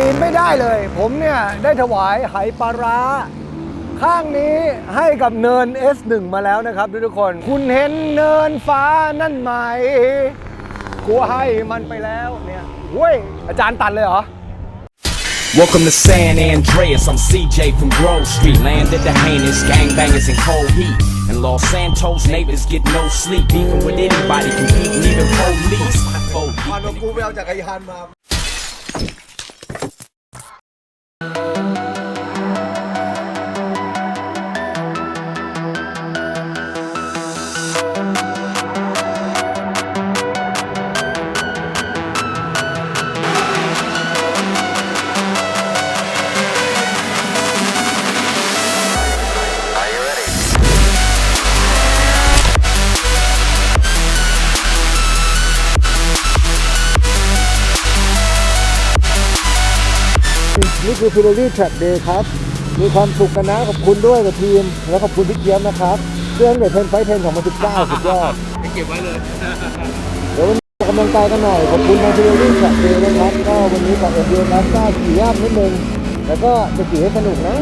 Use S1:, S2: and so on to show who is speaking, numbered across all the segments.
S1: ตีนไม่ได้เลย ผมเนี่ย ได้ถวายไหปลาร้า ข้างนี้ให้กับเนิน S1 มาแล้วนะครับทุกคน คุณเห็นเนินฟ้านั่นไหมกูให้มันไปแล้วเนี่ยเว้ย อาจารย์ตัดเลยเหรอ
S2: Welcome to San Andreas. I'm CJ from Grove Street. Landed the heinous gangbangers in cold heat. And Los Santos neighbors get no sleep. Even with anybody competing, even police. Four
S1: มัน
S2: deep in
S1: กูไปเอาจักรยานมา นี่คือ p i r e l l y Track Day ครับ มีความสุขกันนะ ขอบคุณด้วยกับทีม แล้วขอบคุณพี่เกียมนะครับเรื่องเดทเพนไฟเทน2019สุดยอด
S3: เก็บไว้เลย
S1: เดี๋ยววันนี้กำลังใจกันหน่อย ขอบคุณทาง p i r e l l y Track Day นะครับ ก็วันนี้กับเอ็มเดียนัสก้าขี่ยากนิดนึง แล้วก็จะขี่ให้สนุกนะ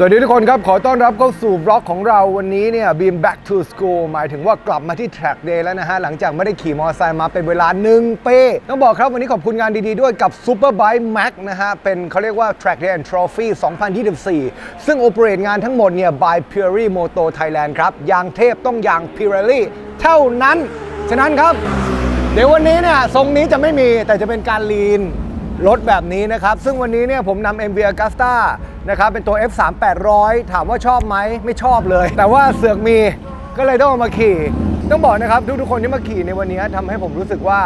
S1: สวัสดีทุกคนครับ ขอต้อนรับเข้าสู่บล็อกของเราวันนี้เนี่ยบีม back to school หมายถึงว่ากลับมาที่ track day แล้วนะฮะ หลังจากไม่ได้ขี่มอเตอร์ไซค์มาเป็นเวลา1ปีต้องบอกครับวันนี้ขอบคุณงานดีๆด้วยกับ Superbike Max นะฮะ เป็นเขาเรียกว่า track day and trophy 2024 ซึ่งโอเปเรตงานทั้งหมดเนี่ย by Pirelli Moto Thailand ครับยางเทพต้องยาง Pirelli เท่านั้น ฉะนั้นครับ เดี๋ยววันนี้เนี่ยทรงนี้จะไม่มีแต่จะเป็นการลีน รถแบบนี้นะครับ ซึ่งวันนี้เนี่ยผมนำ MV Agusta นะครับเป็นตัว F3 800 ถามว่าชอบไหมไม่ชอบเลย แต่ว่าเสือกมีก็เลยต้องเอามาขี่ ต้องบอกนะครับทุกๆคนที่มาขี่ในวันนี้ทำให้ผมรู้สึกว่า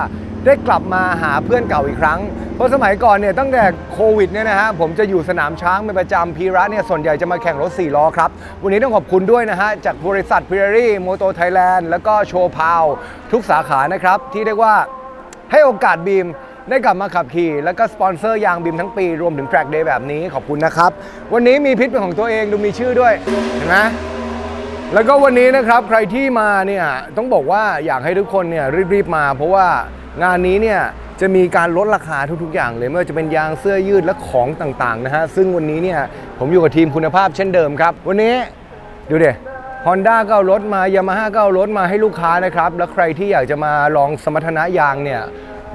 S1: ได้กลับมาหาเพื่อนเก่าอีกครั้ง เพราะสมัยก่อนเนี่ยตั้งแต่โควิดเนี่ยนะฮะผมจะอยู่สนามช้างเป็นประจำพีระเนี่ยส่วนใหญ่จะมาแข่งรถ 4 ล้อครับ วันนี้ต้องขอบคุณด้วยนะฮะ จากบริษัท p i r e r i Moto Thailand แล้วก็โชว์พาว ทุกสาขานะครับ ที่เรียกว่าให้โอกาสบีม ได้กลับมาขับขี่ แล้วก็สปอนเซอร์ยางบีมทั้งปีรวมถึง Track Day แบบนี้ขอบคุณนะครับ วันนี้มีพิษเป็นของตัวเองดูมีชื่อด้วย เห็นไหมแล้วก็วันนี้นะครับใครที่มาเนี่ยต้องบอกว่าอยากให้ทุกคนเนี่ยรีบๆมา เพราะว่างานนี้เนี่ยจะมีการลดราคาทุกๆ อย่างเลยไม่ว่าจะเป็นยางเสื้อยืดและของต่างๆนะฮะซึ่งวันนี้เนี่ยผมอยู่กับทีมคุณภาพเช่นเดิมครับ วันนี้ดูเดฮอนด้าก็เอารถมายามาฮ่าก็เอารถมาให้ลูกค้านะครับ แล้วใครที่อยากจะมาลองสมรรถนะยางเนี่ย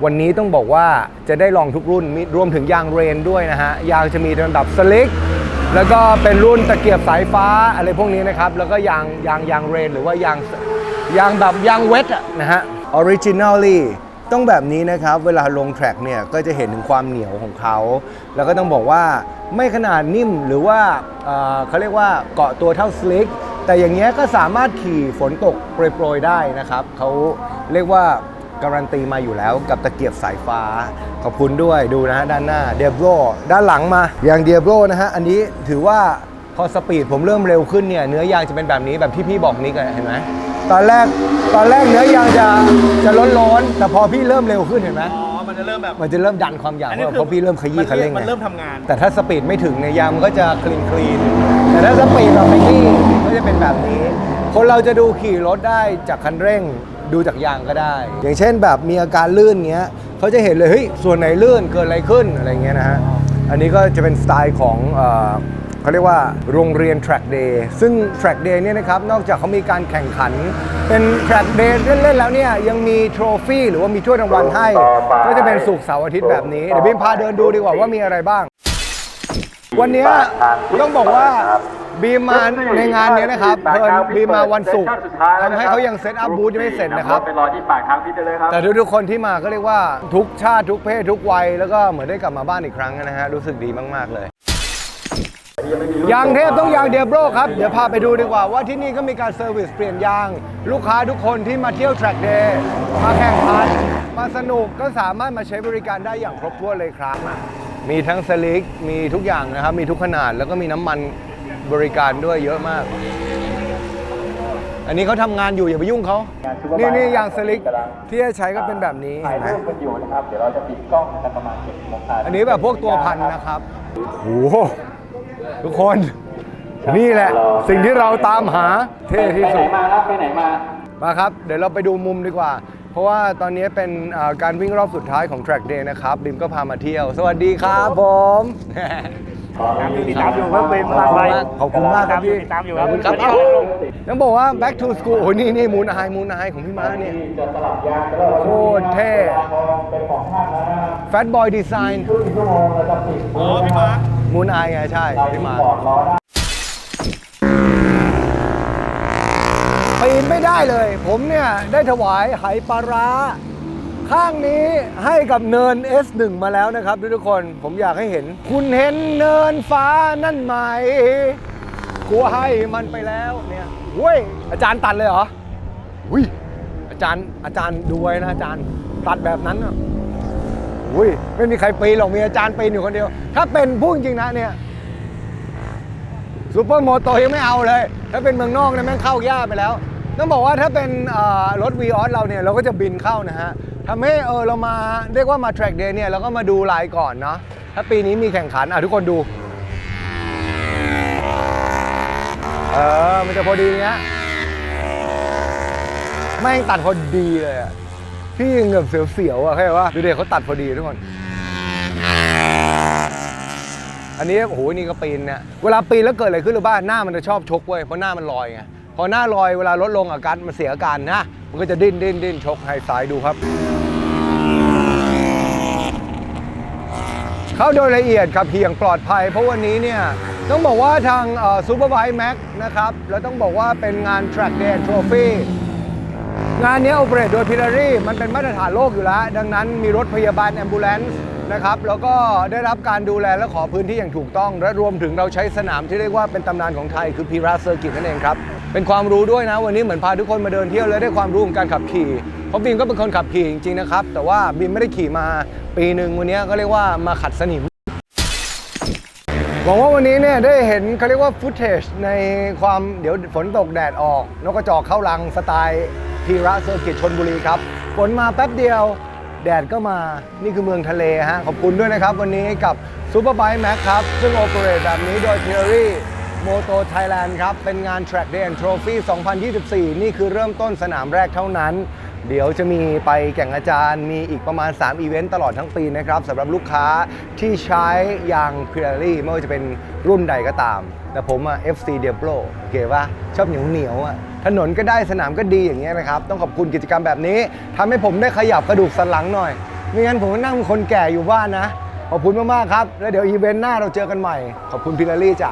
S1: วันนี้ต้องบอกว่าจะได้ลองทุกรุ่นมีรวมถึงยางเรนด้วยนะฮะ ยางจะมีระดับสลิกแล้วก็เป็นรุ่นตะเกียบสายฟ้าอะไรพวกนี้นะครับ แล้วก็ยางยางยางเรนหรือว่ายางยางแบบยางเวทอะนะฮะ originally ต้องแบบนี้นะครับ เวลาลงแทร็กเนี่ยก็จะเห็นถึงความเหนียวของเขา แล้วก็ต้องบอกว่าไม่ขนาดนิ่มหรือว่าเเขาเรียกว่าเกาะตัวเท่าสลิกแต่อย่างเงี้ยก็สามารถขี่ฝนตกโปรยๆได้นะครับเขาเรียกว่า การันตีมาอยู่แล้วกับตะเกียบสายฟ้า ขอบคุณด้วยดูนะฮะด้านหน้าเดียบโ o ด้านหลังมาอย่างเดียบโ o นะฮะอันนี้ถือว่าพอสปีดผมเริ่มเร็วขึ้นเนี่ยเนื้อยางจะเป็นแบบนี้แบบที่พี่บอกนี่กันเห็นไหมตอนแรกตอนแรกเนื้อยางจะจะร้อนๆแต่พอพี่เริ่มเร็วขึ้นเห็นไหม
S3: อ๋อ มันจะเริ่มแบบ
S1: มันจะเริ่มดันความยางเพราะพี่เริ่มขยี้คันเร่ง
S3: มัน
S1: ไง
S3: เริ่มทำงาน
S1: แต่ถ้าสปีดไม่ถึงเนี่ยยางมันก็จะคลีนคลีนแต่ถ้าสปีดแบบไมกี้ก็จะเป็นแบบนี้ คนเราจะดูขี่รถได้จากคันเร่ง ดูจากยางก็ได้ อย่างเช่นแบบมีอาการลื่นเงี้ยเขาจะเห็นเลยเฮ้ยส่วนไหนลื่นเกิดอะไรขึ้นอะไรเงี้ยนะฮะอันนี้ก็จะเป็นสไตล์ของเอ่อเขาเรียกว่าโรงเรียน track day ซึ่ง track day เนี่ยนะครับนอกจากเขามีการแข่งขัน เป็น track day เล่นๆแล้วเนี่ยยังมีโทรฟี่หรือว่ามีถ้วยรางวัลให้ ก็จะเป็นสุกร์เสาร์อาทิตย์แบบนี้เดี๋ยวบิมพาเดินดูดีกว่าว่ามีอะไรบ้าง วันเนี้ยต้องบอกว่าบีมมาในงานเนี้ยนะครับเพิ่นบีมมาวันศุกร์ทำให้เขายังเซตอัพบูธยังไม่เสร็จนะครับ
S4: ไปรอที่ปากทางพิษได้เลยครับ
S1: แต่ทุกๆคนที่มาก็เรียกว่าทุกชาติทุกเพศทุกวัยแล้วก็เหมือนได้กลับมาบ้านอีกครั้งนะฮะรู้สึกดีมากๆเลยยางเทพต้องยางเดียโบรครับ เดี๋ยวพาไปดูดีกว่าว่าที่นี่ก็มีการเซอร์วิสเปลี่ยนยาง ลูกค้าทุกคนที่มาเที่ยว track day มาแข่งขันมาสนุกก็สามารถมาใช้บริการได้อย่างครบถ้วนเลยครับ มีทั้งสลิกมีทุกอย่างนะครับ มีทุกขนาดแล้วก็มีน้ำมันบริการด้วยเยอะมาก อันนี้เขาทำงานอยู่อย่าไปยุ่งเขา นี่นี่ยางสลิกที่จะใช้ก็เป็นแบบนี้
S4: ถ่าย
S1: เห็นไหม
S4: รูปกันอยู่นะครับ เดี๋ยวเราจะปิดกล้องกันประมาณ7โมง
S1: อันนี้แบบพวกตัวพันนะครับโอ้โหทุกคนนี่แหละ สิ่งที่เราตามหาเท่ที่
S4: ไปไหน
S1: สุด
S4: มาครับไปไหนมา
S1: มาครับ เดี๋ยวเราไปดูมุมดีกว่าเพ ราะว่าตอนนี้เป็นเอ่อการวิ่งรอบสุดท้ายของ Track Day นะครับ บิมก็พามาเที่ยว สวัสดีครับผม
S3: ติดตามอยู่ครับเป็นมากไป
S1: ขอบคุณมากครับพี่
S3: ติดตามอยู่
S1: ขอบคุณครับ
S3: ครับ
S1: ต้องบอกว่า back to school โอ้ยนี่นี่มูนไอมูนไอของพี่ม้าเนี่ย
S4: จะสลับยางกันแล้ว
S1: โคตรเท่
S4: เป็นของท่านแล้วนะครับ
S1: Fat Boy Design
S4: ครึ่งชั่วโมงเราจะปิดอ๋อพี่มา
S1: มูนไอไงใช่พี่ม้า
S4: ปอด ล้อได้
S1: ปีนไม่ได้เลย ผมเนี่ยได้ถวายไหปลาร้า ข้างนี้ให้กับเนิน S1 มาแล้วนะครับทุกคนผมอยากให้เห็น คุณเห็นเนินฟ้านั่นไหมกูให้มันไปแล้วเนี่ยเว้ยอาจารย์ตัดเลยเหรออุ้ยอาจารย์อาจารย์ดูไว้นะอาจารย์ตัดแบบนั้นอะอุ้ยไม่มีใครปีนหรอกมีอาจารย์ปีนอยู่คนเดียว ถ้าเป็นพูดจริงนะเนี่ยซูเปอร์โมโตยังไม่เอาเลย ถ้าเป็นเมืองนอกเนี่ยแม่งเข้ายากไปแล้ว ต้องบอกว่าถ้าเป็นรถ v ีออสเราเนี่ยเราก็จะบินเข้านะฮะทำให้เออเรามาเรียกว่ามา track day เนี่ยเราก็มาดูลายก่อนเนาะถ้าปีนี้มีแข่งขันอะทุกคนดู เออ มันจะพอดีเนี้ยแม่ตัดพอดีเลยอะพี่ยังแบบเสียวๆอะเข้าใจว่าดูเด็กเขาตัดพอดีทุกคน อันนี้โอ้โหนี่ก็ปีนเนี่ยเวลาปีนแล้วเกิดอะไรขึ้นหรือบ้าหน้ามันจะชอบชกเว้ยเพราะหน้ามันลอยไง พอหน้าลอยเวลาลดลงอาการมันเสียอาการนะ มันก็จะดิ้นดิ้นดิ้นชกให้ซ้ายดูครับ เข้าโดยละเอียดขับขี่อย่างปลอดภัย เพราะวันนี้เนี่ยต้องบอกว่าทางซูเปอร์ไบค์แม็กนะครับ แล้วต้องบอกว่าเป็นงาน Track Day Trophy งานนี้โอเปเรตโดยพิลารีมันเป็นมาตรฐานโลกอยู่แล้ว ดังนั้นมีรถพยาบาลแอมบูเลนซ์นะครับแล้วก็ได้รับการดูแลและขอพื้นที่อย่างถูกต้อง และรวมถึงเราใช้สนามที่เรียกว่าเป็นตำนานของไทยคือพีราเซอร์กิตนั่นเองครับ เป็นความรู้ด้วยนะ วันนี้เหมือนพาทุกคนมาเดินเที่ยวและได้ความรู้ของการขับขี่เพราะบีมก็เป็นคนขับขี่จริงๆนะครับ แต่ว่าบีมไม่ได้ขี่มาปีหนึ่งวันนี้ก็เรียกว่ามาขัดสนิมหวังว่าวันนี้เนี่ยได้เห็นเขาเรียกว่าฟุตเทจในความเดี๋ยวฝนตกแดดออก นกกระจอกเข้ารังสไตล์พีระเซอร์กิตชนบุรีครับฝนมาแป๊บเดียวแดดก็มานี่คือเมืองทะเลฮะขอบคุณด้วยนะครับ วันนี้กับซูเปอร์ไบค์แม็กครับ ซึ่งโอเปเรตแบบนี้โดยเทอรี่ Theory Moto Thailand ครับ เป็นงาน Track Day and Trophy 2024 นี่คือเริ่มต้นสนามแรกเท่านั้น เดี๋ยวจะมีไปแก่งอาจารย์ มีอีกประมาณ 3 อีเวนต์ตลอดทั้งปีนะครับสำหรับลูกค้าที่ใช้ยาง p i r e l l i ไม่ว่าจะเป็นรุ่นใดก็ตาม แต่ผมอะ FC Diablo โอเคปะชอบเหนียวเหนียวๆอะถนนก็ได้สนามก็ดีอย่างเงี้ยนะครับ ต้องขอบคุณกิจกรรมแบบนี้ทำให้ผมได้ขยับกระดูกสันหลังหน่อยไม่งั้นผมก็นั่งคนแก่อยู่บ้านนะขอบคุณมากๆครับ แล้วเดี๋ยวอีเวนต์หน้าเราเจอกันใหม่ ขอบคุณพิลารี่จ้ะ